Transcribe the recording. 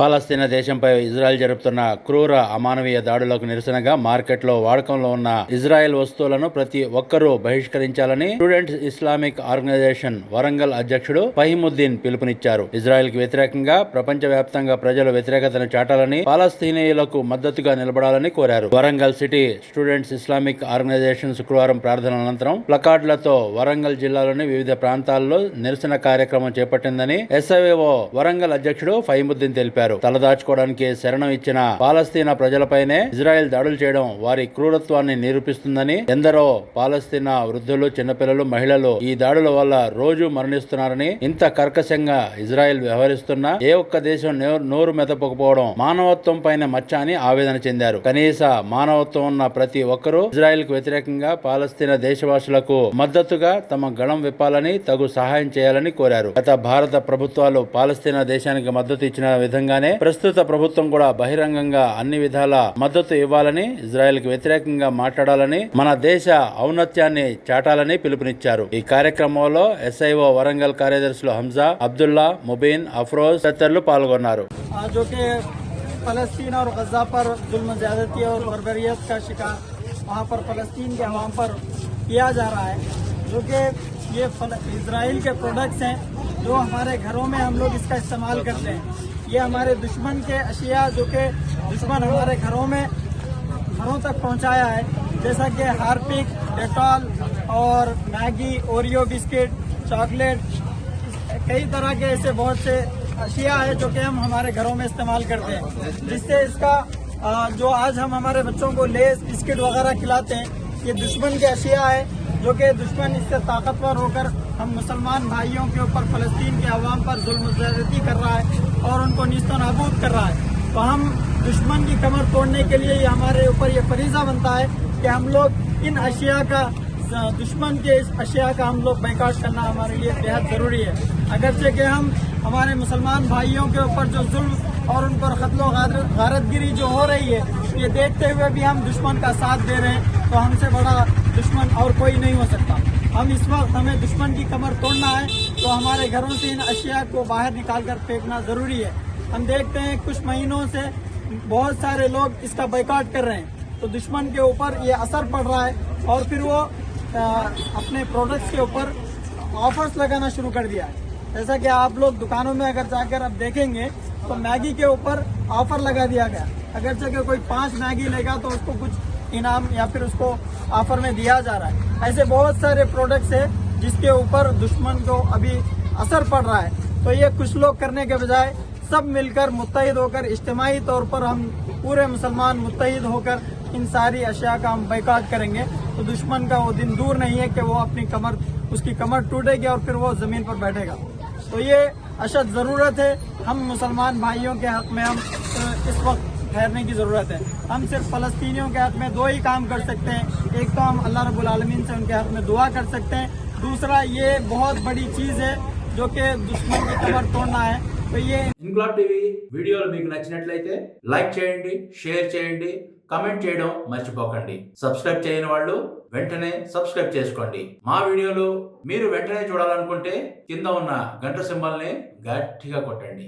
పాలస్తీనా దేశంపై ఇజ్రాయెల్ జరుపుతున్న క్రూర అమానవీయ దాడులకు నిరసనగా మార్కెట్లో వాడకంలో ఉన్న ఇజ్రాయెల్ వస్తువులను ప్రతి ఒక్కరూ బహిష్కరించాలని స్టూడెంట్స్ ఇస్లామిక్ ఆర్గనైజేషన్ వరంగల్ అధ్యక్షుడు ఫహిముద్దీన్ పిలుపునిచ్చారు. ఇజ్రాయెల్కి వ్యతిరేకంగా ప్రపంచ వ్యాప్తంగా ప్రజలు వ్యతిరేకతను చాటాలని పాలస్తీనీయులకు మద్దతుగా నిలబడాలని కోరారు. Warangal city students Islamic organisation శుక్రవారం ప్రార్థనల అనంతరం ప్లకార్డులతో వరంగల్ జిల్లాలోని వివిధ ప్రాంతాల్లో నిరసన కార్యక్రమం చేపట్టిందని ఎస్ఐఓ వరంగల్ అధ్యక్షుడు ఫైముద్దీన్ తెలిపారు. తలదాచుకోవడానికి శరణం ఇచ్చిన పాలస్తీనా ప్రజలపైనే ఇజ్రాయెల్ దాడులు చేయడం వారి క్రూరత్వాన్ని నిరూపిస్తుందని ఎందరో పాలస్తీనా వృద్ధులు చిన్నపిల్లలు మహిళలు ఈ దాడుల వల్ల రోజు మరణిస్తున్నారని ఇంత కర్కశంగా ఇజ్రాయెల్ వ్యవహరిస్తున్నా ఏ ఒక్క దేశం నోరు మెదపకపోవడం మానవత్వం పైన మచ్చ అని ఆవేదన చెందారు. కనీస మానవత్వం ఉన్న ప్రతి ఒక్కరూ ఇజ్రాయెల్కు వ్యతిరేకంగా పాలస్తీనా దేశవాసులకు మద్దతుగా తమ గళం విప్పాలని తగు సహాయం చేయాలని కోరారు. గత భారత ప్రభుత్వాలు పాలస్తీనా దేశానికి మద్దతు ఇచ్చిన విధంగా విధంగానే ప్రస్తుత ప్రభుత్వం కూడా బహిరంగంగా అన్ని విధాల మద్దతు ఇవ్వాలని ఇజ్రాయెల్ కి వ్యతిరేకంగా మాట్లాడాలని మన దేశ ఔన్నత్యాన్ని చాటాలని పిలుపునిచ్చారు ఈ కార్యక్రమంలో ఎస్ఐఓ వరంగల్ కార్యదర్శులు హంజా అబ్దుల్లా ముబీన్ అఫ్రోజ్ తదితరులు పాల్గొన్నారు आज जो कि फ़लस्तीन और गज़ा पर जुल्म ज़्यादती और बरबरीत का शिकार वहाँ पर फ़लस्तीन के अवाम पर किया जा रहा है जो कि ये इसराइल के प्रोडक्ट्स हैं, जो हमारे घरों में हम लोग इसका इस्तेमाल करते हैं। ये हमारे दुश्मन के अशिया, जो कि दुश्मन हमारे घरों में, घरों तक पहुँचाया है। जैसा कि हार्पिक, डेटॉल और मैगी, ओरियो बिस्किट, चॉकलेट, कई तरह के ऐसे बहुत से अशिया है, जो कि हम हमारे घरों में इस्तेमाल करते हैं। जिससे इसका जो आज हम हमारे बच्चों को लेस बिस्किट वगैरह खिलाते हैं ये दुश्मन के अशिया है, जो कि दुश्मन इससे ताकतवर होकर हम मुसलमान भाइयों के ऊपर, फलस्तीन के अवाम पर जुल्म ज़्यादती कर रहा है और उनको निस्तो नाबूद कर रहा है। तो हम दुश्मन की कमर तोड़ने के लिए ये हमारे ऊपर ये फरीजा बनता है कि हम लोग इन अशिया का, दुश्मन के इस अशिया का हम लोग बैकाट करना हमारे लिए बेहद ज़रूरी है। अगरचे कि हम हमारे मुसलमान भाइयों के ऊपर जो जुल्म और उन पर कत्लो गारतगिरी जो हो रही है, ये देखते हुए भी हम दुश्मन का साथ दे रहे हैं। तो हमसे बड़ा दुश्मन और कोई नहीं हो सकता। हम इस वक्त हमें दुश्मन की कमर तोड़ना है तो हमारे घरों से इन अशिया को बाहर निकाल कर फेंकना ज़रूरी है। हम देखते हैं कुछ महीनों से बहुत सारे लोग इसका बैकाट कर रहे हैं। तो दुश्मन के ऊपर ये असर पड़ रहा है और फिर वो अ, अपने प्रोडक्ट्स के ऊपर ऑफर्स लगाना शुरू कर दिया है। जैसा कि आप लोग दुकानों में अगर जाकर अब देखेंगे तो मैगी के ऊपर ऑफ़र लगा दिया गया। अगर जगह कोई पाँच मैगी लेगा तो उसको कुछ इनाम या फिर उसको ऑफ़र में दिया जा रहा है। ऐसे बहुत सारे प्रोडक्ट्स है जिसके ऊपर दुश्मन को अभी असर पड़ रहा है। तो ये कुछ लोग करने के बजाय सब मिलकर मुतहद होकर, इज्तमाही तौर पर हम पूरे मुसलमान मुतहद होकर इन सारी अशिया का हम बैकाट करेंगे। तो दुश्मन का वो दिन दूर नहीं है कि वो अपनी कमर, उसकी कमर टूटेगी और फिर वो ज़मीन पर बैठेगा। तो ये अशद ज़रूरत है। हम मुसलमान भाइयों के हक में हम इस वक्त ठहरने की ज़रूरत है हम सिर्फ फ़लस्तीनियों के हक में दो ही काम कर सकते हैं एक तो हम अल्लाह रब्बुल आलमीन से उनके हक में दुआ कर सकते हैं दूसरा ये बहुत बड़ी चीज़ है जो कि दुश्मन की कमर तोड़ना है तो ये ఇంక్లాబ్ టీవీ వీడియోలు మీకు నచ్చినట్లయితే లైక్ చేయండి షేర్ చేయండి కమెంట్ చేయడం మర్చిపోకండి సబ్స్క్రైబ్ చేయని వాళ్ళు వెంటనే సబ్స్క్రైబ్ చేసుకోండి మా వీడియోలు మీరు వెంటనే చూడాలనుకుంటే కింద ఉన్న గంట సింబల్ని గట్టిగా కొట్టండి